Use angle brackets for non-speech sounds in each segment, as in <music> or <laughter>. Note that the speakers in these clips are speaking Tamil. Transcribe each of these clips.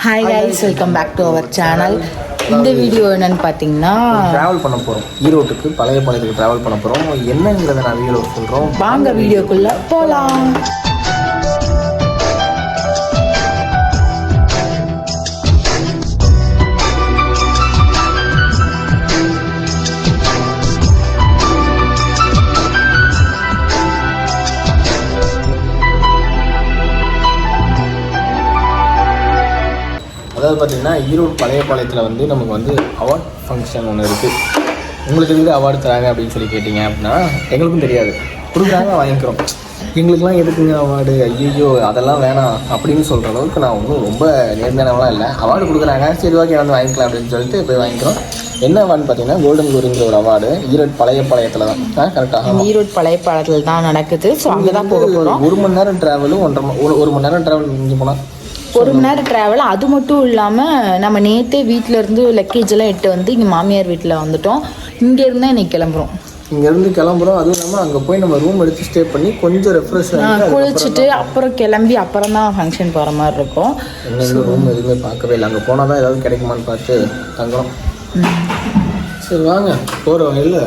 Hi guys welcome back to our channel இந்த வீடியோ என்னன்னு பார்த்தீங்கன்னா ட்ராவல் பண்ண போகிறோம் ஈரோட்டுக்கு பழைய பாளையத்துக்கு ட்ராவல் பண்ண போகிறோம் என்னங்கிறத நான் வீடியோ சொல்கிறோம் வாங்க வீடியோக்குள்ள போகலாம் அதாவது பார்த்தீங்கன்னா ஈரோடு பழைய பாளையத்தில் வந்து நமக்கு வந்து அவார்ட் ஃபங்க்ஷன் ஒன்று இருக்குது உங்களுக்கு எதுக்கு அவார்டு தராங்க அப்படின்னு சொல்லி கேட்டிங்க அப்படின்னா எங்களுக்கும் தெரியாது. கொடுக்குறாங்க வாங்கிக்கிறோம். எங்களுக்குலாம் எதுக்குங்க அவார்டு ஐயோ அதெல்லாம் வேணாம் அப்படின்னு சொல்கிற அளவுக்கு நான் ஒன்றும் ரொம்ப நேர்மையானவெலாம் இல்லை. அவார்டு கொடுக்குறாங்க. சரி ஓகே வந்து வாங்கிக்கலாம் அப்படின்னு சொல்லிட்டு போய் வாங்கிக்கிறோம். என்ன அவார்டுன்னு பார்த்தீங்கன்னா கோல்டன் குருங்கிற ஒரு அவார்டு ஈரோடு பழைய பாளையத்தில் தான். கரெக்டாக ஈரோடு பழைய பாலத்தில் தான் நடக்குது. ஸோ அங்கே தான் போக போகிறோம் ஒரு மணி நேரம் டிராவலும் ஒன்றரை ஒரு ஒரு மணி நேரம் டிராவல் முடிஞ்சு போனால் ஒரு மணி நேரம் ட்ராவல் அது மட்டும் இல்லாமல் நம்ம நேற்றே வீட்டில் இருந்து லக்கேஜ் எல்லாம் எட்டு வந்து இங்கே மாமியார் வீட்டில் வந்துட்டோம். இங்கேருந்து தான் இன்னைக்கு கிளம்புறோம். இங்கேருந்து கிளம்புறோம். அதுவும் இல்லாமல் அங்கே போய் நம்ம ரூம் எடுத்து ஸ்டே பண்ணி கொஞ்சம் ரெஃப்ரெஷ் குளிச்சுட்டு அப்புறம் கிளம்பி அப்புறம் தான் ஃபங்க்ஷன் போகிற மாதிரி இருக்கும். ரூம் எதுவுமே பார்க்கவே இல்லை. அங்கே போனால் தான் ஏதாவது கிடைக்குமான்னு பார்த்து தங்குறோம். சரி வாங்க. போகிற வழியில்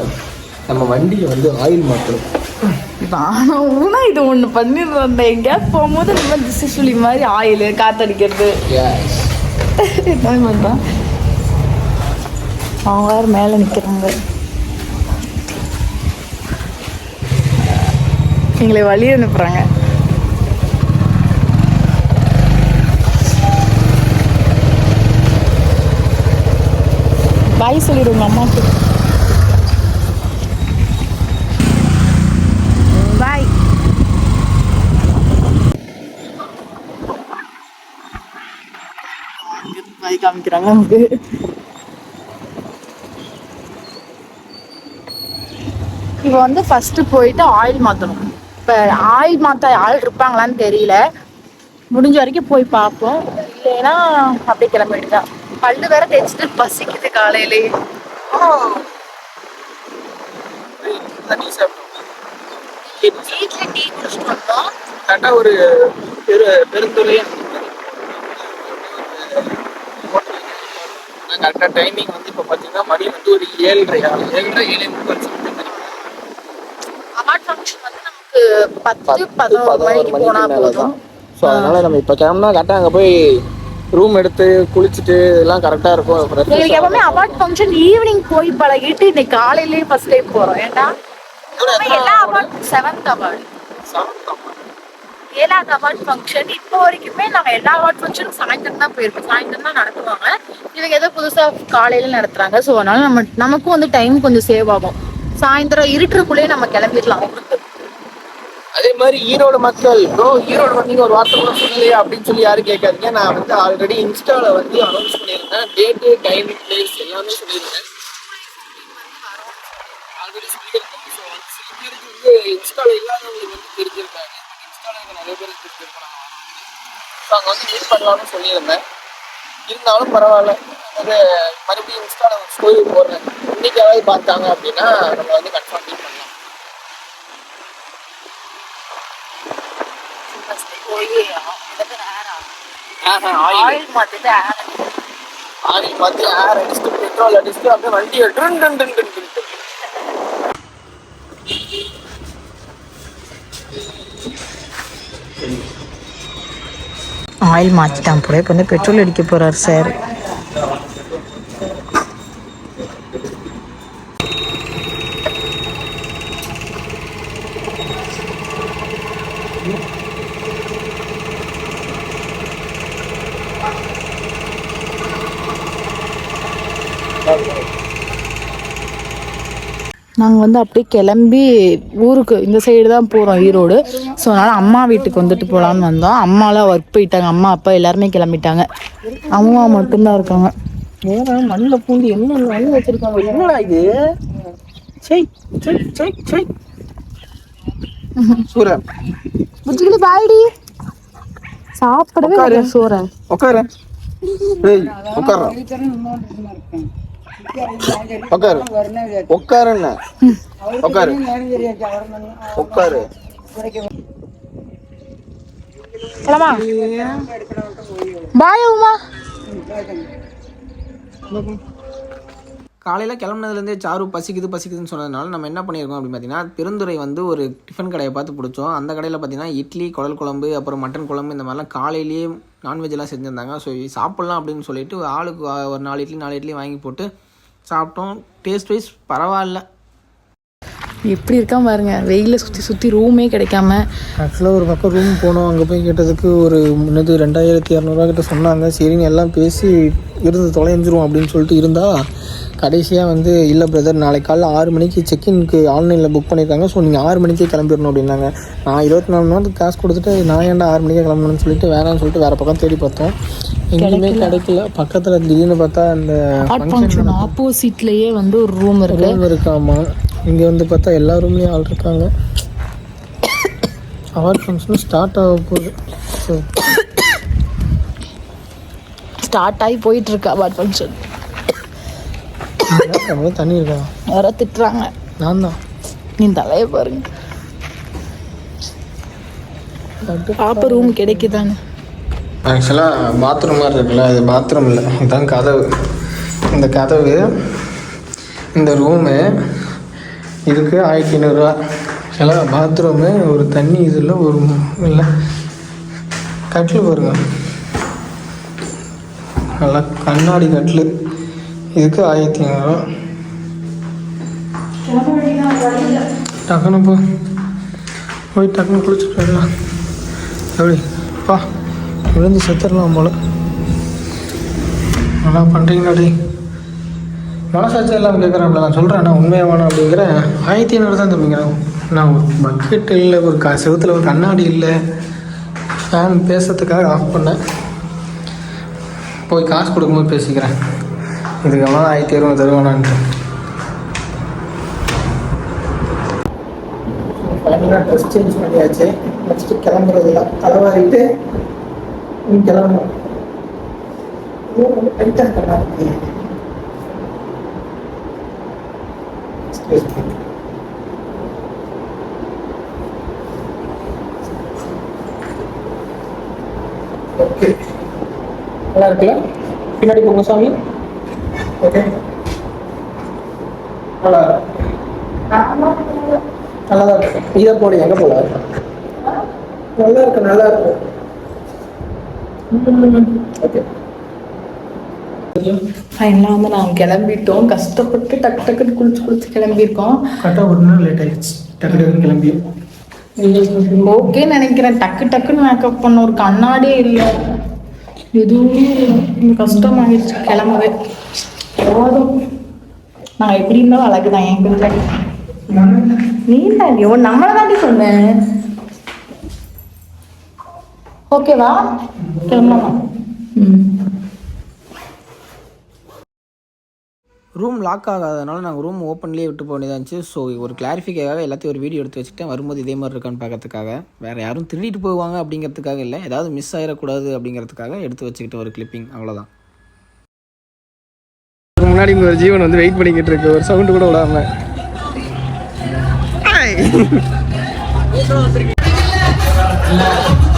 நம்ம வண்டியை வந்து ஆயில் மாற்றணும் ஆனால் ஊனா இது ஒன்று பண்ணிடுறேன் எங்கேயாவது போகும்போது நம்ம திசை சுழி மாதிரி ஆயில் காத்தடிக்கிறது. கேஸ் <laughs> என்ன பண்ணுறான் அவங்க வேறு மேலே நிற்கிறாங்க எங்களை வழி அனுப்புகிறாங்க பாய் சொல்லிடுங்க அம்மாவுக்கு பாய் பாய் காமிக்கிறாங்க நமக்கு இப்போ வந்து ஃபர்ஸ்ட் போயிட்டு ஆயில் மாற்றணும் இப்போ ஆயில் மாற்ற ஆள் இருப்பாங்களான்னு தெரியல. முடிஞ்ச வரைக்கும் போய் பார்ப்போம். இல்லைன்னா அப்படியே கிளம்பிட்டுதான் பல்லு வேற தேய்ச்சிட்டு பசிக்குது காலையிலே. வீட்டில் டீ குடிச்சிட்டு வந்தோம். கரெக்டாக ஒரு பெரு கரெக்டாக டைமிங் வந்து இப்போ பார்த்தீங்கன்னா மணி வந்து ஒரு ஏழரையா ஏழரை ஏழு முக்கால் something. அவார்ட் ஃபங்க்ஷன் வந்து நமக்கு பத்து பதினோரு மணிக்கு போனா போதும். ஸோ அதனால நம்ம இப்போ கிளம்புனா கரெக்டாக அங்கே போய் ரூம் எடுத்து குளிச்சுட்டு எல்லாம் கரெக்டாக இருக்கும். எங்களுக்கு எப்பவுமே அவார்ட் ஃபங்க்ஷன் ஈவினிங் போய் பழகிட்டு இன்னைக்கு காலையிலேயே ஃபர்ஸ்ட் டைம் போறோம். ஏன்னா எப்பவுமே எல்லா அவார்ட் செவன்த் அவார்டு ஏழாவது அவார்ட் ஃபங்க்ஷன் இப்போ வரைக்குமே நாங்கள் எல்லா அவார்ட் ஃபங்க்ஷனும் சாயந்தரம் தான் போயிருக்கோம். சாயந்தரம் தான் நடத்துவாங்க. இவங்க ஏதோ புதுசாக காலையில் நடத்துகிறாங்க ஸோ அதனால நம்ம நமக்கும் வந்து டைம் கொஞ்சம் சேவ் ஆகும். சாயந்தரம் இருட்டுக்குள்ளேயே நம்ம கிளம்பிடலாம் அதே மாதிரி ஈரோடு மக்கள் ப்ரோ ஈரோடு வந்து ஒரு வார்த்தை கூட சொல்லலையா அப்படின்னு சொல்லி யாரும் கேட்காதீங்க. நான் வந்து ஆல்ரெடி இன்ஸ்டாவில் வந்து அனௌன்ஸ் பண்ணியிருந்தேன். டேட்டு டைம் பிளேஸ் எல்லாமே சொல்லியிருந்தேன். ஆல்ரெடி ஸோ வந்து சில பேருக்கு வந்து இன்ஸ்டால இல்லாதவங்களுக்கு வந்து தெரிஞ்சிருக்காங்க எனக்கு நிறைய பேருக்கு ஸோ அங்கே வந்து மீட் பண்ணலாம்னு சொல்லியிருந்தேன். இருந்தாலும் பரவாயில்ல. அது மறுபடியும் இன்ஸ்டால ஒரு ஸ்டோரி போடுறேன். இன்னைக்காவது பார்த்தாங்க அப்படின்னா நம்ம வந்து கன்ஃபார்ம் மீட் பண்ணலாம். ஆயில் மாத்திட்டு ஆயில் மாற்றி ஏர் அடிச்சுட்டு பெட்ரோல் அடிச்சுட்டு அப்படியே டுன் டுன் டுன் டுன். ஆயில் மாற்றிட்டான் போல. இப்போ வந்து பெட்ரோல் அடிக்க போறார் சார் நாங்கள் வந்து அப்படியே கிளம்பி ஊருக்கு இந்த சைடு தான் போகிறோம் ஈரோடு. ஸோ அதனால் அம்மா வீட்டுக்கு வந்துட்டு போகலான்னு வந்தோம். அம்மாலாம் ஒர்க் போயிட்டாங்க. அம்மா அப்பா எல்லாருமே கிளம்பிட்டாங்க. அம்மா மட்டும்தான் இருக்காங்க. ஏன்னா மண்ணில் பூந்து என்ன மண் வச்சிருக்காங்க? என்னடா இது? செய் செய் செய் செய் சூரன். பாய்டி சாப்பிடவே சோறை உட்காரு. ஏய் உட்கார. உட்காரு உட்காருண்ண உட்காரு உட்காரு போலாமா பாய் உமா. காலையில் கிளம்புனதுலேருந்தே சாரு பசிக்குது பசிக்குதுன்னு சொன்னதுனால நம்ம என்ன பண்ணியிருக்கோம் அப்படின்னு பார்த்தீங்கன்னா பெருந்துறை வந்து ஒரு டிஃபன் கடையை பார்த்து பிடிச்சோம். அந்த கடையில் பார்த்தீங்கன்னா இட்லி குடல் குழம்பு அப்புறம் மட்டன் குழம்பு இந்த மாதிரிலாம் காலையிலேயே நான்வெஜ்லாம் செஞ்சுருந்தாங்க. ஸோ சாப்பிட்லாம் அப்படின்னு சொல்லிட்டு ஆளுக்கு ஒரு நாலு இட்லி நாலு இட்லி வாங்கி போட்டு சாப்பிட்டோம். டேஸ்ட் வைஸ் பரவாயில்ல. எப்படி இருக்கான் பாருங்க. வெயில சுற்றி சுற்றி ரூமே கிடைக்காம. ஆக்சுவலாக ஒரு பக்கம் ரூம் போனோம். அங்கே போய் கேட்டதுக்கு ஒரு முன்னது ரெண்டாயிரத்தி இரநூறுவா கிட்ட சொன்னாங்க. சரின்னு எல்லாம் பேசி இருந்து தொலைஞ்சிரும் அப்படின்னு சொல்லிட்டு இருந்தா கடைசியாக வந்து இல்லை பிரதர் நாளைக்கு காலைல ஆறு மணிக்கு செக்இன்க்கு ஆன்லைனில் புக் பண்ணியிருக்காங்க ஸோ நீங்கள் ஆறு மணிக்கே கிளம்பிடணும் அப்படின்னாங்க. நான் இருபத்தி நாலு மணி நேரத்துக்கு காசு கொடுத்துட்டு நான் ஏன்டா ஆறு மணிக்கே கிளம்பணும்னு சொல்லிட்டு வேணாம்னு சொல்லிட்டு வேறு பக்கம் தேடி பார்த்தோம். எங்கேயுமே கிடைக்கல. பக்கத்தில் திடீர்னு பார்த்தா அந்த ஆப்போசிட்லயே வந்து ஒரு ரூம் இருக்கு. ரூம் இருக்காமா இங்கே வந்து பார்த்தா எல்லா ரூம்லேயும் ஆள் இருக்காங்க. அவார்ட் ஃபங்க்ஷன் ஸ்டார்ட் ஆக போகுது. ஸோ ஸ்டார்ட் ஆகி போயிட்டு இருக்கு அவார்ட் ஃபங்க்ஷன் தண்ணி இருக்கா? யாரோ திட்டுறாங்க. நான் தான். நீ தலைய பாருங்க. பாப்ப ரூம் கிடைக்குதானே ஆக்சுவலாக பாத்ரூம் மாதிரி இருக்குல்ல இது பாத்ரூம் இல்லை. இதுதான் கதவு. இந்த கதவு இந்த ரூமு இதுக்கு ஆயிரத்தி ஐநூறுரூவா செலவு பாத்ரூமு ஒரு தண்ணி இதில் ஒரு இல்லை. கட்டில் பாருங்க. நல்லா கண்ணாடி கட்டில். இதுக்கு ஆயிரத்தி ஐநூறுரூவா டக்குனு போ. போய் டக்குனு குளிச்சுட்டு வரலாம். எப்படி பா. விழுந்து செத்துடலாம் போல. நல்லா பண்ணுறீங்களாடி மனசாட்சி எல்லாம் கேட்குறாங்களா நான் சொல்கிறேன் நான் உண்மையாக வேணும் அப்படிங்கிறேன் ஆயிரத்தி ஐநூறு தான் தம்பிங்கிறேன் நான் ஒரு பக்கெட் இல்லை ஒரு கா செவுத்தில் ஒரு கண்ணாடி இல்லை. ஃபேன் பேசுறதுக்காக ஆஃப் பண்ணேன். போய் காசு கொடுக்கும்போது பேசிக்கிறேன். இதுக்கெல்லாம் ஆயிரத்தி அறுபது தருவானான்ட்டு. ஃபைனலாக ட்ரெஸ் சேஞ்ச் பண்ணியாச்சு. நெக்ஸ்ட்டு கிளம்புறது தான் தலைவாரிட்டு நீ கிளம்பணும். வந்து டைட்டாக இருக்கா Excuse me. ஓகே நல்லா இருக்குல்ல? பின்னாடி போங்க சாமி. ஓகே நல்லா. நல்லா தான் இருக்கு. இதை போடு எங்கே போல? நல்லா இருக்கு நல்லா இருக்கு. ஓகே ஃபைனலாக வந்து நாங்கள் கிளம்பிட்டோம். கஷ்டப்பட்டு டக்கு டக்குன்னு குளிச்சு குளிச்சு கிளம்பியிருக்கோம். கரெக்டாக ஒரு நாள் லேட் ஆயிடுச்சு. டக்கு டக்குன்னு கிளம்பி ஓகே நினைக்கிறேன். டக்கு டக்குன்னு மேக்கப் பண்ண ஒரு கண்ணாடியே இல்லை. எதுவுமே கஷ்டமாகிடுச்சு கிளம்பவே. போதும். நான் எப்படி இருந்தாலும் அழகு தான் என் பிள்ளை நீ ஓ நம்மளை தாண்டி சொன்னேன் ஓகேவா கிளம்பலாம்? ம். ரூம் லாக் ஆகாதனால நாங்கள் ரூம் ஓப்பன்லேயே விட்டு போக வேண்டியதாக இருந்துச்சு. ஸோ ஒரு கிளாரிஃபிக்காக எல்லாத்தையும் ஒரு வீடியோ எடுத்து வச்சுட்டேன் வரும்போது இதே மாதிரி இருக்கான்னு பார்க்கறதுக்காக. வேறு யாரும் திருடிட்டு போவாங்க அப்படிங்கிறதுக்காக இல்லை. ஏதாவது மிஸ் ஆகிடக்கூடாது அப்படிங்கிறதுக்காக எடுத்து வச்சுக்கிட்ட ஒரு கிளிப்பிங் அவ்வளோதான் முன்னாடி ஒரு ஜீவன் வந்து வெயிட் பண்ணிக்கிட்டு இருக்கு. ஒரு சவுண்டு கூட விடாம. சார் <laughs>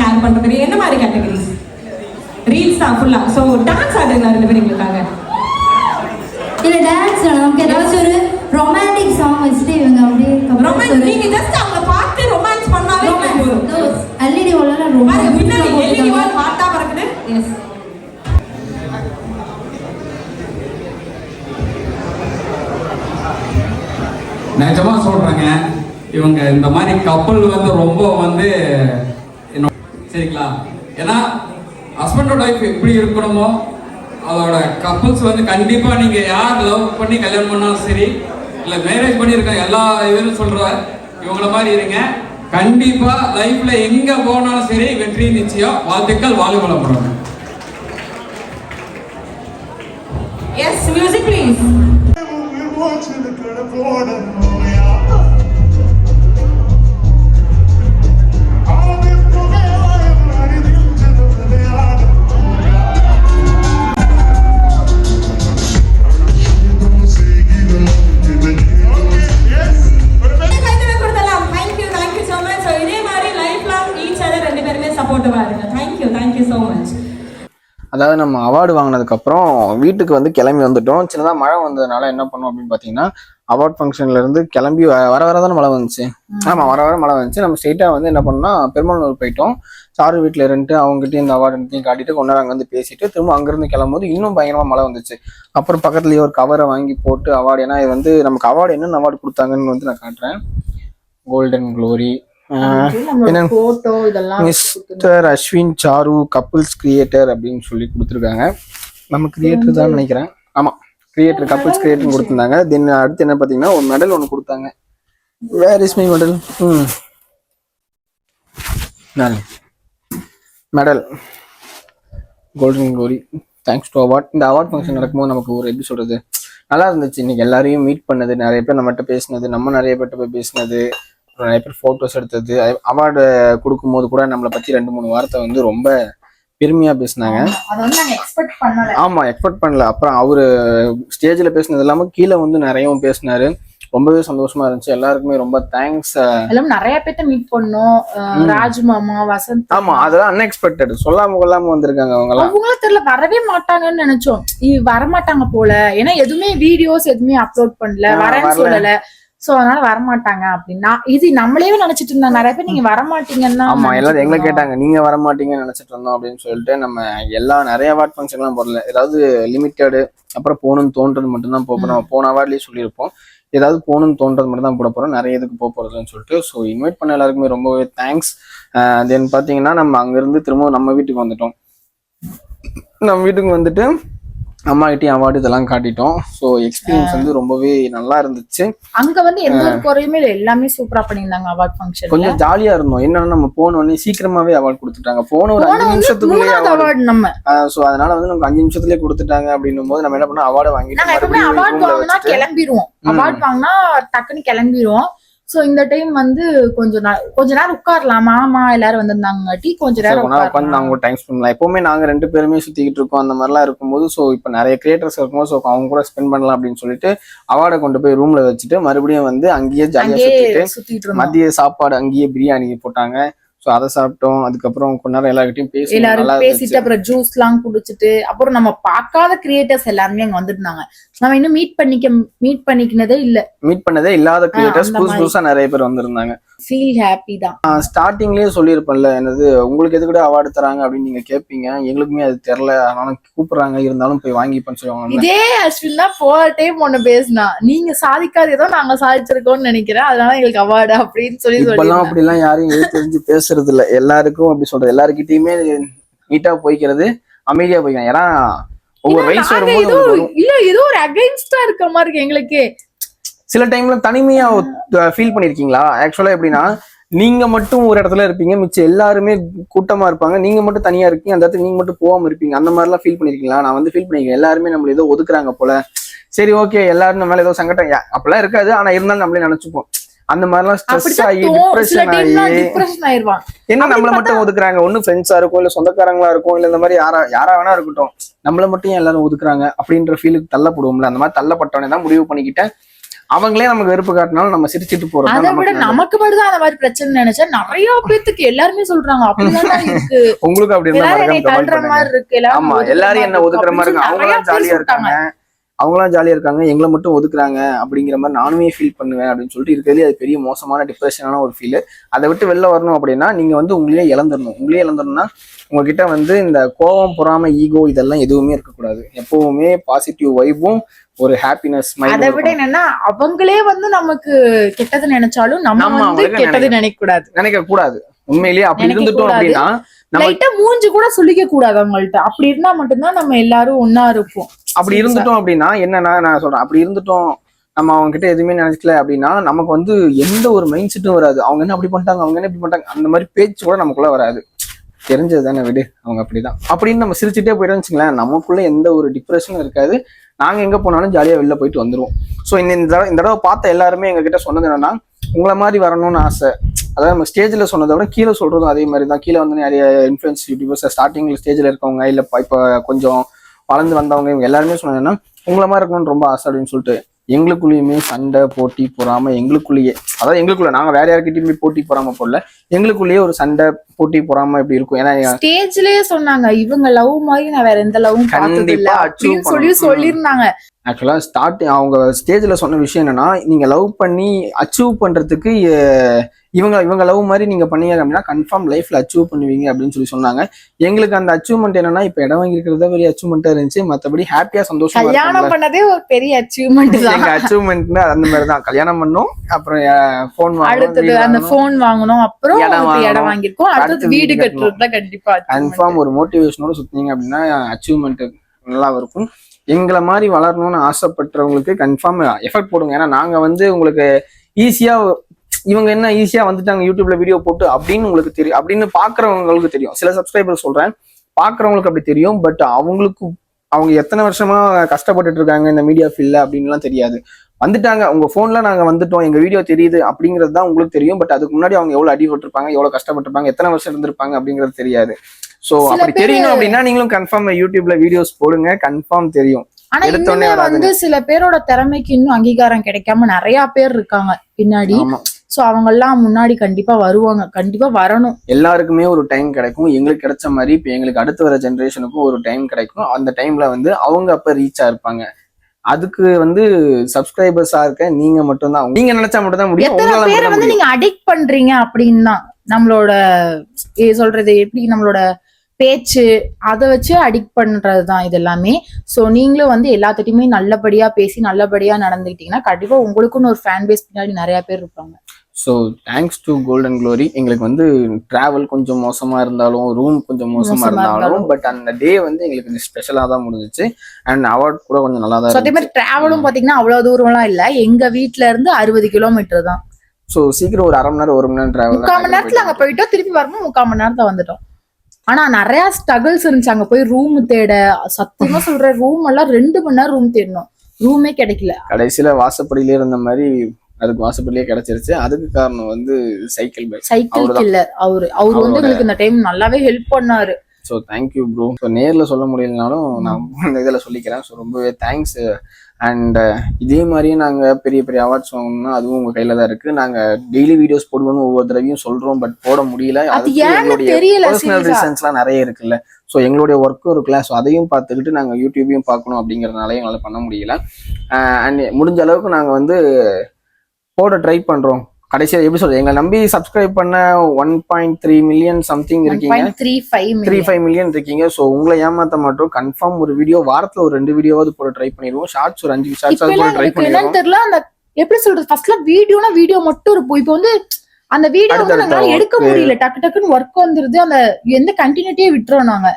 ஷேர் பண்ற மாதிரி என்ன மாதிரி கேட்டகரிஸ் ரீல்ஸ் தான் ஃபுல்லாக ஸோ டான்ஸ் ஆடுங்களா ரெண்டு பேரும் எங்களுக்காக? இல்ல டான்ஸ் நமக்கு ஏதாச்சும் ஒரு ரொமான்டிக் சாங் வச்சுட்டு இவங்க அப்படியே ரொமான்ஸ் நீங்க ஜஸ்ட் அவங்க பார்த்து ரொமான்ஸ் பண்ணாலே ரொமான்ஸ் எல்இடி ஓலல ரொமான்ஸ் முன்னாடி எல்இடி ஓல் பார்த்தா பறக்குது. எஸ் நிஜமா சொல்றேங்க இவங்க இந்த மாதிரி கப்பல் வந்து ரொம்ப வந்து சரிங்களா? ஏன்னா ஹஸ்பண்ட் ஒய்ஃப் எப்படி இருக்கணுமோ அதோட கப்பல்ஸ் வந்து கண்டிப்பா நீங்க யார் லவ் பண்ணி கல்யாணம் பண்ணாலும் சரி இல்ல மேரேஜ் பண்ணியிருக்க எல்லா இதுன்னு சொல்ற இவங்கள மாதிரி இருங்க. கண்டிப்பா லைஃப்ல எங்க போனாலும் சரி வெற்றி நிச்சயம் வாழ்த்துக்கள் வாழ்வளம் பண்ணுவாங்க yes music please கைத்தல thank you thank you so much அதாவது நம்ம அவார்டு வாங்கினதுக்கப்புறம் வீட்டுக்கு வந்து கிளம்பி வந்துட்டோம். சின்னதாக மழை வந்ததுனால என்ன பண்ணோம் அப்படின்னு பார்த்தீங்கன்னா அவார்ட் ஃபங்க்ஷன்ல இருந்து கிளம்பி வர வர தானே மழை வந்துச்சு. ஆமாம் வர வர மழை வந்துச்சு. நம்ம ஸ்ட்ரெயிட்டாக வந்து என்ன பண்ணோம்னா பெருமாளூர் போயிட்டோம். சாரு வீட்டில் இருந்துட்டு அவங்ககிட்ட இந்த அவார்டு எல்லாத்தையும் காட்டிட்டு நேரம் அங்கே வந்து பேசிட்டு திரும்ப அங்கேருந்து கிளம்பும்போது இன்னும் பயங்கரமாக மழை வந்துச்சு. அப்புறம் பக்கத்துலேயே ஒரு கவரை வாங்கி போட்டு அவார்டு ஏன்னா இது வந்து நமக்கு அவார்டு என்னென்ன அவார்டு கொடுத்தாங்கன்னு வந்து நான் காட்டுறேன். Golden glory mister Ashwin sir couples creator அப்படின்னு சொல்லி கொடுத்துருக்காங்க. நம்ம கிரியேட்டர் தான் நினைக்கிறேன். ஆமா கிரியேட்டர் கப்புள்ஸ் கிரியேட்டர் கொடுத்துருந்தாங்க. தென் அடுத்து என்ன பார்த்தீங்கன்னா ஒரு மெடல் ஒன்று கொடுத்தாங்க. Where is my medal hmm. Medal golden glory thanks to award இந்த அவார்ட் ஃபங்க்ஷன் நடக்கும்போது நமக்கு ஒரு எப்படி சொல்றது? நல்லா இருந்துச்சு. இன்னைக்கு எல்லாரையும் மீட் பண்ணது நிறைய பேர் நம்மகிட்ட பேசினது நம்ம நிறைய பேர்கிட்ட போய் பேசினது. நிறைய பேர் ஃபோட்டோஸ் எடுத்தது. அவார்டு கொடுக்கும்போது கூட நம்மளை பத்தி ரெண்டு மூணு வார்த்தை வந்து ரொம்ப பெருமையா பேசினாங்க. நாங்க எக்ஸ்பெக்ட் பண்ணல. ஆமா எக்ஸ்பெக்ட் பண்ணல. அப்புறம் அவரு ஸ்டேஜ்ல பேசினது இல்லாம கீழே வந்து நிறையவும் பேசினாரு. ரொம்பவே சந்தோஷமா இருந்துச்சு. எல்லாருக்குமே ரொம்ப தேங்க்ஸ் எல்லாம் நிறைய பேர்த்த மீட் பண்ணோம். ராஜ் மாமா வசந்த் ஆமா அதெல்லாம் அன்எக்ஸ்பெக்டட் சொல்லாம கொள்ளாம வந்திருக்காங்க அவங்க எல்லாம் அவங்களும் தெரியல வரவே மாட்டாங்கன்னு நினைச்சோம். வரமாட்டாங்க போல. ஏன்னா எதுவுமே வீடியோஸ் எதுவுமே அப்லோட் பண்ணல. வரேன்னு. சொல்லல. சோ அதனால வரமாட்டாங்க அப்படின்னா இது நம்மளே நினைச்சிட்டு இருந்தாங்க நிறைய பேர் நீங்க வரமாட்டீங்கன்னா ஆமா எல்லாரும் எங்களை கேட்டாங்க நீங்க வர மாட்டீங்கன்னு நினைச்சிட்டு இருந்தோம் அப்படின்னு சொல்லிட்டு நம்ம எல்லா நிறைய அவார்ட் ஃபங்க்ஷன்லாம் போடல. ஏதாவது லிமிட்டெடு அப்புறம் போகணும்னு தோன்றது மட்டும்தான் போக போறோம். போன அவார்ட்லயே சொல்லியிருப்போம். ஏதாவது போகணும்னு தோன்றது மட்டும் தான் போட போறோம். நிறைய இதுக்கு போக போறதுன்னு சொல்லிட்டு ஸோ இன்வைட் பண்ண எல்லாருக்குமே ரொம்பவே தேங்க்ஸ் தென் பாத்தீங்கன்னா நம்ம அங்கிருந்து திரும்ப நம்ம வீட்டுக்கு வந்துட்டோம். நம்ம வீட்டுக்கு வந்துட்டு அம்மா கிட்டயும் அவார்டு இதெல்லாம் காட்டிட்டோம். ஸோ எக்ஸ்பீரியன்ஸ் வந்து ரொம்பவே நல்லா இருந்துச்சு. அங்க வந்து எந்த ஒரு குறையுமே இல்ல. எல்லாமே சூப்பரா பண்ணியிருந்தாங்க அவார்ட் ஃபங்க்ஷன்ல கொஞ்சம் ஜாலியா இருந்தோம். என்னன்னா நம்ம போன உடனே சீக்கிரமாவே அவார்ட் கொடுத்துட்டாங்க. போன ஒரு அஞ்சு நிமிஷத்துக்குள்ளேயே அவார்டு நம்ம. சோ அதனால வந்து நமக்கு அஞ்சு நிமிஷத்துலயே கொடுத்துட்டாங்க அப்படின்னும் போது நம்ம என்ன பண்ணோம்? அவார்டை வாங்கிட்டு அவார்ட் வாங்கினா கிளம்பிடுவோம். அவார்ட் வாங்கினா டக்குன்னு கிளம்பிடுவோம் சோ இந்த டைம் வந்து கொஞ்ச நேரம் கொஞ்ச நேரம் உட்காரலாம். மாமா எல்லாரும் so நேரம் கொஞ்ச நேரம் உட்காந்து. நாங்க டைம் ஸ்பெண்ட் பண்ணலாம். எப்பவுமே நாங்க ரெண்டு பேருமே சுத்திக்கிட்டு இருக்கோம். அந்த மாதிரிலாம் இருக்கும்போது சோ இப்போ நிறைய கிரியேட்டர்ஸ் இருக்கும்போது ஸோ அவங்க கூட ஸ்பெண்ட் பண்ணலாம் அப்படின்னு சொல்லிட்டு அவார்டை கொண்டு போய் ரூம்ல வச்சுட்டு மறுபடியும் வந்து அங்கேயே ஜாலியா சுத்திட்டு மதிய சாப்பாடு அங்கேயே பிரியாணி போட்டாங்க. சோ அதை சாப்பிட்டோம். அதுக்கப்புறம் கொஞ்ச நேரம் எல்லார்கிட்டயும் பேசி எல்லாரும் பேசிட்டு அப்புறம் ஜூஸ் எல்லாம் குடிச்சிட்டு அப்புறம் நம்ம பார்க்காத கிரியேட்டர்ஸ் எல்லாருமே அங்க வந்திருந்தாங்க. நம்ம இன்னும் மீட் பண்ணிக்க மீட் பண்ணிக்கினதே இல்ல. மீட் பண்ணதே இல்லாத கிரியேட்டர்ஸ் புதுசு. புதுசா நிறைய பேர் வந்திருந்தாங்க. ஃபீல் ஹாப்பி தான். ஸ்டார்டிங்லயே சொல்லியிருப்பேன்ல என்னது உங்களுக்கு எதுக்கூட அவார்டு தராங்க? அப்படின்னு நீங்க கேட்பீங்க எங்களுக்குமே அது தெரியல. ஆனாலும் கூப்பிடுறாங்க. இருந்தாலும் போய் வாங்கிப்பேன்னு சொல்லுவாங்க இதே அஸ்வின் தான் போன டைம் ஒண்ணு பேசினா நீங்க சாதிக்காத ஏதோ நாங்க சாதிச்சிருக்கோம்னு நினைக்கிறேன். அதனால எங்களுக்கு அவார்டு அப்படின்னு சொல்லி இப்பெல்லாம் அப்படிலாம் யாரையும் எழுத்து தெரிஞ்சு பேசுறது இல்ல எல்லாருக்கும் அப்படி சொல்றது. எல்லாருக்கிட்டயுமே நீட்டா போய்க்கிறது அமைதியா போய்க்கலாம் ஏன்னா ஒவ்வொரு வயசு வரும்போது. இல்ல ஏதோ ஒரு அகைன்ஸ்டா இருக்க மாதிரி இருக்கு எங்களுக்கு. சில டைம்ல தனிமையா ஃபீல் பண்ணிருக்கீங்களா? ஆக்சுவலா எப்படின்னா நீங்க மட்டும் ஒரு இடத்துல இருப்பீங்க மிச்சம் எல்லாருமே கூட்டமா இருப்பாங்க. நீங்க மட்டும் தனியா இருக்கீங்க அந்த இடத்துக்கு நீங்க மட்டும் போகாம இருப்பீங்க. அந்த மாதிரிலாம் ஃபீல் பண்ணிருக்கீங்களா? நான் வந்து ஃபீல் பண்ணிருக்கேன். எல்லாருமே நம்மள ஏதோ ஒதுக்குறாங்க போல. சரி ஓகே எல்லாரும் நம்ம மேல ஏதோ சங்கடம் அப்பெல்லாம் இருக்காது. ஆனா இருந்தாலும் நம்மளே நினைச்சுப்போம். அந்த மாதிரிலாம் ஸ்ட்ரெஸ் ஆகி டிப்ரெஷன் ஆகி என்ன நம்மள மட்டும் ஒதுக்குறாங்க? ஒண்ணு ஃப்ரெண்ட்ஸா இருக்கும் இல்ல சொந்தக்காரங்களா இருக்கும் இல்ல இந்த மாதிரி யாரா யாரா வேணா இருக்கட்டும். நம்மள மட்டும் எல்லாரும் ஒதுக்குறாங்க? அப்படின்ற ஃபீலுக்கு தள்ளப்படுவோம்ல. அந்த மாதிரி தள்ளப்பட்டவனே தான் முடிவு பண்ணிக்கிட்டேன். அவங்களே நமக்கு வெறுப்பு காட்டினாலும் நம்ம சிரிச்சிட்டு போறது அதை விட நமக்கு மட்டும் அந்த மாதிரி பிரச்சனை நினைச்சா நிறைய பேத்துக்கு எல்லாருமே சொல்றாங்க. அப்படிதான் <laughs> இருக்கு. உங்களுக்கு அப்படி. மாதிரி இருக்கு. எல்லாரும் ஒதுக்குற மாதிரி என்ன இருக்கு. ஒதுக்குற மாதிரி சொல்லி அவங்களாம் ஜாலியா இருக்காங்க. அவங்களாம் ஜாலியாக இருக்காங்க எங்களை மட்டும் ஒதுக்குறாங்க அப்படிங்கிற மாதிரி நானுமே ஃபீல் பண்ணுவேன் அப்படின்னு சொல்லிட்டு இருக்கிறதுலே அது பெரிய மோசமான டிப்ரெஷனான ஒரு ஃபீல் அதை விட்டு வெளில வரணும் அப்படின்னா நீங்கள் வந்து உங்களையே இழந்துடணும். உங்களையே இழந்துடணும்னா உங்ககிட்ட வந்து இந்த கோவம் பொறாமை ஈகோ இதெல்லாம் எதுவுமே இருக்கக்கூடாது. எப்பவுமே பாசிட்டிவ் வைப்பும் ஒரு ஹாப்பினஸ் அதை விட என்னன்னா அவங்களே வந்து நமக்கு கெட்டது நினைச்சாலும் நம்ம வந்து கெட்டது நினைக்க- கூடாது நினைக்க கூடாது உண்மையிலேயே அப்படி இருந்துட்டோம். அப்படின்னா நம்ம லைட்டா மூஞ்சி கூட சொல்லிக்க கூடாது அவங்கள்ட்ட. அப்படி இருந்தா மட்டும்தான் நம்ம எல்லாரும் ஒன்னா இருப்போம். அப்படி இருந்துட்டோம் அப்படின்னா என்னன்னா நான் சொல்றேன். அப்படி இருந்துட்டோம் நம்ம அவங்க கிட்ட எதுவுமே நினைக்கல அப்படின்னா நமக்கு வந்து எந்த ஒரு மைண்ட் செட்டும் வராது. அவங்க என்ன அப்படி பண்ணிட்டாங்க அவங்க என்ன இப்படி பண்ணிட்டாங்க அந்த மாதிரி பேச்சு கூட நமக்குள்ள வராது. தெரிஞ்சது தானே விடு அவங்க அப்படிதான். அப்படின்னு நம்ம சிரிச்சுட்டே போயிட்டோம்னு வச்சுங்களேன் நமக்குள்ள எந்த ஒரு டிப்ரெஷனும் இருக்காது. நாங்க எங்க போனாலும் ஜாலியா வெளில போயிட்டு வந்துருவோம். ஸோ இந்த இந்த தடவை இந்த தடவை பார்த்த எல்லாருமே எங்க கிட்ட சொன்னது என்னன்னா உங்களை மாதிரி வரணும்னு ஆசை. அதாவது நம்ம ஸ்டேஜில் சொன்னதை விட கீழே சொல்றதும் அதே மாதிரி தான் கீழே வந்து நிறைய இன்ஃப்ளூயன்ஸ் யூடியூபர்ஸ் ஸ்டார்டிங் ஸ்டேஜில் இருக்கவங்க இல்லை இப்போ கொஞ்சம் வளர்ந்து வந்தவங்க இவங்க எல்லாருமே சொன்னாங்கன்னா உங்களை மாதிரி இருக்கணும்னு ரொம்ப ஆசை அப்படின்னு சொல்லிட்டு எங்களுக்குள்ளேயுமே சண்டை போட்டி பொறாம எங்களுக்குள்ளேயே அதாவது எங்களுக்குள்ள நாங்க வேற யார்கிட்டயுமே போட்டி பொறாம போடல எங்களுக்குள்ளேயே ஒரு சண்டை போட்டி பொறாம இப்படி இருக்கும். ஏன்னா ஸ்டேஜ்லயே சொன்னாங்க இவங்க லவ் மாதிரி நான் வேற எந்த லவ்வும் இல்ல கண்டிப்பா சொல்லி. சொல்லியிருந்தாங்க. ஆக்சுவலா ஸ்டார்ட் அவங்க ஸ்டேஜ்ல சொன்ன விஷயம் என்னன்னா நீங்க லவ் பண்ணி அச்சீவ் பண்றதுக்கு இவங்க இவங்க லவ் மாதிரி நீங்க பண்ணீங்க அப்படின்னா கன்ஃபார்ம் லைஃப்ல அச்சீவ் பண்ணுவீங்க அப்படின்னு சொல்லி சொன்னாங்க. எங்களுக்கு அந்த அச்சீவ்மெண்ட் என்னன்னா இப்ப இடம் வாங்கியிருக்கிறத பெரிய அச்சீவ்மெண்ட்டா இருந்துச்சு. மத்தபடி ஹாப்பியா சந்தோஷமா கல்யாணம். பண்ணதே ஒரு பெரிய அச்சீவ்மெண்ட் தான். எங்க அச்சீவ்மெண்ட்னா அந்த மாதிரி தான். கல்யாணம் பண்ணோம் அப்புறம் போன் அடுத்தது அந்த போன் வாங்கணும் அப்புறம் இடம். வாங்கியிருக்கோம். அடுத்தது அடுத்து வீடு கட்டுறதுல கண்டிப்பா. கன்ஃபார்ம் ஒரு மோட்டிவேஷனோட சுத்தினீங்க அப்படின்னா அச்சீவ்மெண்ட் நல்லா இருக்கும். எங்களை மாதிரி வளரணும்னு ஆசைப்பட்டவங்களுக்கு கன்ஃபார்ம் எஃபர்ட் போடுங்க. ஏன்னா நாங்க வந்து உங்களுக்கு ஈஸியா இவங்க என்ன ஈஸியா வந்துட்டாங்க யூடியூப்ல வீடியோ போட்டு அப்படின்னு உங்களுக்கு தெரியும் அப்படின்னு பாக்குறவங்களுக்கு தெரியும். சில சப்ஸ்கிரைபர் சொல்றேன். பாக்குறவங்களுக்கு அப்படி தெரியும் பட் அவங்களுக்கு அவங்க எத்தனை வருஷமா கஷ்டப்பட்டுட்டு இருக்காங்க இந்த மீடியா ஃபீல்ட்ல அப்படின்லாம் தெரியாது. வந்துட்டாங்க உங்க போன்ல நாங்க வந்துட்டோம் எங்க வீடியோ தெரியுது அப்படிங்கிறது தான் உங்களுக்கு தெரியும் பட் அதுக்கு முன்னாடி அவங்க எவ்வளவு அடிபட்டிருப்பாங்க எவ்வளவு கஷ்டப்பட்டிருப்பாங்க எத்தனை வருஷம் இருந்திருப்பாங்க அப்படிங்கிறது தெரியாது. சோ அப்படி தெரியணும் அப்படின்னா நீங்களும் கன்ஃபார்ம் யூடியூப்ல வீடியோஸ் போடுங்க கன்ஃபார்ம் தெரியும். ஆனா இன்னுமே. வந்து சில பேரோட திறமைக்கு இன்னும் அங்கீகாரம் கிடைக்காம நிறைய பேர் இருக்காங்க பின்னாடி. ஆமா சோ அவங்க எல்லாம் முன்னாடி கண்டிப்பா வருவாங்க. கண்டிப்பா வரணும். எல்லாருக்குமே ஒரு டைம் கிடைக்கும். எங்களுக்கு கிடைச்ச மாதிரி இப்போ எங்களுக்கு அடுத்து வர ஜென்ரேஷனுக்கும் ஒரு டைம் கிடைக்கும். அந்த டைம்ல வந்து அவங்க அப்ப ரீச்சா இருப்பாங்க. அதுக்கு வந்து சப்ஸ்கிரைபர்ஸா இருக்க நீங்க மட்டும்தான். நீங்க நினைச்சா மட்டும் தான் முடியும். எத்தனை பேரை வந்து நீங்க அடிக்ட் பண்றீங்க அப்படின்னு தான் நம்மளோட ஏ சொல்றது எப்படி நம்மளோட பேச்சு அதை வச்சு அடிக்ட் பண்றது தான் இது எல்லாமே. ஸோ நீங்களும் வந்து எல்லாத்துட்டையுமே நல்லபடியா பேசி நல்லபடியா நடந்துக்கிட்டீங்கன்னா கண்டிப்பா உங்களுக்குன்னு ஒரு ஃபேன் பேஸ் பின்னாடி நிறைய பேர் இருப்பாங்க. So thanks to golden glory எங்களுக்கு வந்து டிராவல் கொஞ்சம் மோசமா இருந்தாலும் ரூம் கொஞ்சம் மோசமா மோசமா இருந்தாலும். பட் அந்த டே வந்து எங்களுக்கு ஸ்பெஷலா தான் முடிஞ்சிச்சு. அண்ட் அவார்ட் கூட கொஞ்சம் நல்லா தான் அதே மாதிரி டிராவலும் பாத்தீங்கன்னா அவ்வளவு தூரம்லாம் இல்ல. எங்க வீட்ல இருந்து அறுபது கிலோமீட்டர் தான். ஸோ சீக்கிரம் ஒரு அரை மணி நேரம் ஒரு மணி நேரம் டிராவல் முக்கால் மணி நேரத்துல அங்க போயிட்டோம். திருப்பி வரும்போது முக்கால் மணி நேரத்துல வந்துட்டோம். ஆனா நிறைய ஸ்ட்ரகிள்ஸ் இருந்துச்சு. அங்க போய் ரூம் தேட. சத்தியமா <laughs> சொல்றேன் ரூம் எல்லாம் ரெண்டு மணி நேரம் ரூம் தேடணும். ரூமே கிடைக்கல. கடைசியில வாசப்படியிலே இருந்த மாதிரி அதுக்கு வாசப்படியிலே கிடைச்சிருச்சு. அதுக்கு காரணம் வந்து சைக்கிள் பைக் சைக்கிள். கில்லர் அவரு அவர் வந்து எங்களுக்கு இந்த டைம் நல்லாவே ஹெல்ப் பண்ணாரு. ஸோ தேங்க்யூ ப்ரோ ஸோ நேரில் சொல்ல முடியலனாலும் நான் இந்த இதில் சொல்லிக்கிறேன். ஸோ ரொம்பவே தேங்க்ஸ் அண்ட் இதே மாதிரியே நாங்கள் பெரிய பெரிய அவார்ட்ஸ் வாங்கணும்னா அதுவும் உங்கள் கையில் தான் இருக்குது நாங்கள் டெய்லி வீடியோஸ் போடுவோம்னு ஒவ்வொரு தடவையும் சொல்கிறோம் பட் போட முடியல. அது எங்களுடைய பர்சனல் ரீசன்ஸ்லாம் நிறைய இருக்குல்ல. ஸோ எங்களுடைய ஒர்க்கும் இருக்குல்ல. ஸோ அதையும் பார்த்துக்கிட்டு நாங்கள் யூடியூபையும் பார்க்கணும் அப்படிங்கிறதுனால எங்களால் பண்ண முடியல. அண்ட் முடிஞ்ச அளவுக்கு நாங்கள் வந்து போட ட்ரை பண்ணுறோம் கடைசியாக எப்படி சொல்றது? எங்களை நம்பி சப்ஸ்கிரைப் பண்ண one point three million something இருக்கீங்க. த்ரீ ஃபைவ் மில்லியன் இருக்கீங்க. ஸோ உங்களை ஏமாத்த மாட்டோம். கன்ஃபார்ம் ஒரு வீடியோ வாரத்துல ஒரு ரெண்டு வீடியோவாவது போட ட்ரை பண்ணிடுவோம். ஷார்ட்ஸ் ஒரு அஞ்சு ஷார்ட்ஸ் ட்ரை பண்ணிடுவோம். தெரியல அந்த எப்படி சொல்றது? ஃபர்ஸ்ட்ல வீடியோனா வீடியோ மட்டும் இருக்கும். இப்போ வந்து அந்த வீடியோ வந்து எடுக்க. முடியல. டக்கு டக்குன்னு ஒர்க் வந்துருது. அந்த எந்த கண்டினியூட்டியே விட்டுறோம் நாங்க.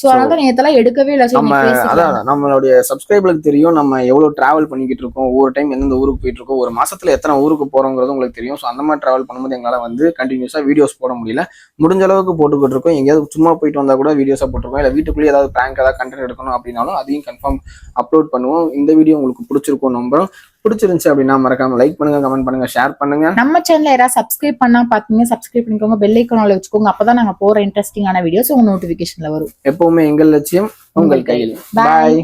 சோ அதனால நேத்தெல்லாம் எடுக்கவே இல்லை. நம்ம. அதான் நம்மளுடைய சப்ஸ்கிரைபருக்கு தெரியும் நம்ம எவ்வளவு டிராவல் பண்ணிக்கிட்டு இருக்கோம் ஒவ்வொரு டைம் எந்தெந்த ஊருக்கு போயிட்டு இருக்கோம் ஒரு மாசத்துல எத்தனை ஊருக்கு போறோங்கிறது உங்களுக்கு தெரியும். ஸோ அந்த மாதிரி டிராவல் பண்ணும்போது எங்களால வந்து கண்டினியூஸா வீடியோஸ் போட முடியல. முடிஞ்ச அளவுக்கு போட்டுக்கிட்டு இருக்கோம். எங்கேயாவது சும்மா போயிட்டு வந்தா கூட வீடியோஸா போட்டிருக்கோம். இல்லை வீட்டுக்குள்ளேயே ஏதாவது பிராங்க் ஏதாவது கண்டென்ட் எடுக்கணும் அப்படின்னாலும் அதையும் கன்ஃபார்ம் அப்லோட் பண்ணுவோம். இந்த வீடியோ உங்களுக்கு பிடிச்சிருக்கும் நம்புறோம். பிடிச்சிருந்துச்சு அப்படின்னா மறக்காம லைக் பண்ணுங்க கமெண்ட் பண்ணுங்க ஷேர் பண்ணுங்க. நம்ம சேனல்ல யாராவது சப்ஸ்கிரைப் பண்ணா பாத்தீங்க சப்ஸ்கிரைப் பண்ணிக்கோங்க. பெல் ஐக்கானால வச்சுக்கோங்க. அப்பதான் நாங்க போற இன்ட்ரெஸ்டிங்கான வீடியோஸ் உங்க நோட்டிபிகேஷன்ல வரும். எப்பவுமே எங்கள் லட்சியம் உங்கள் கையில். பாய்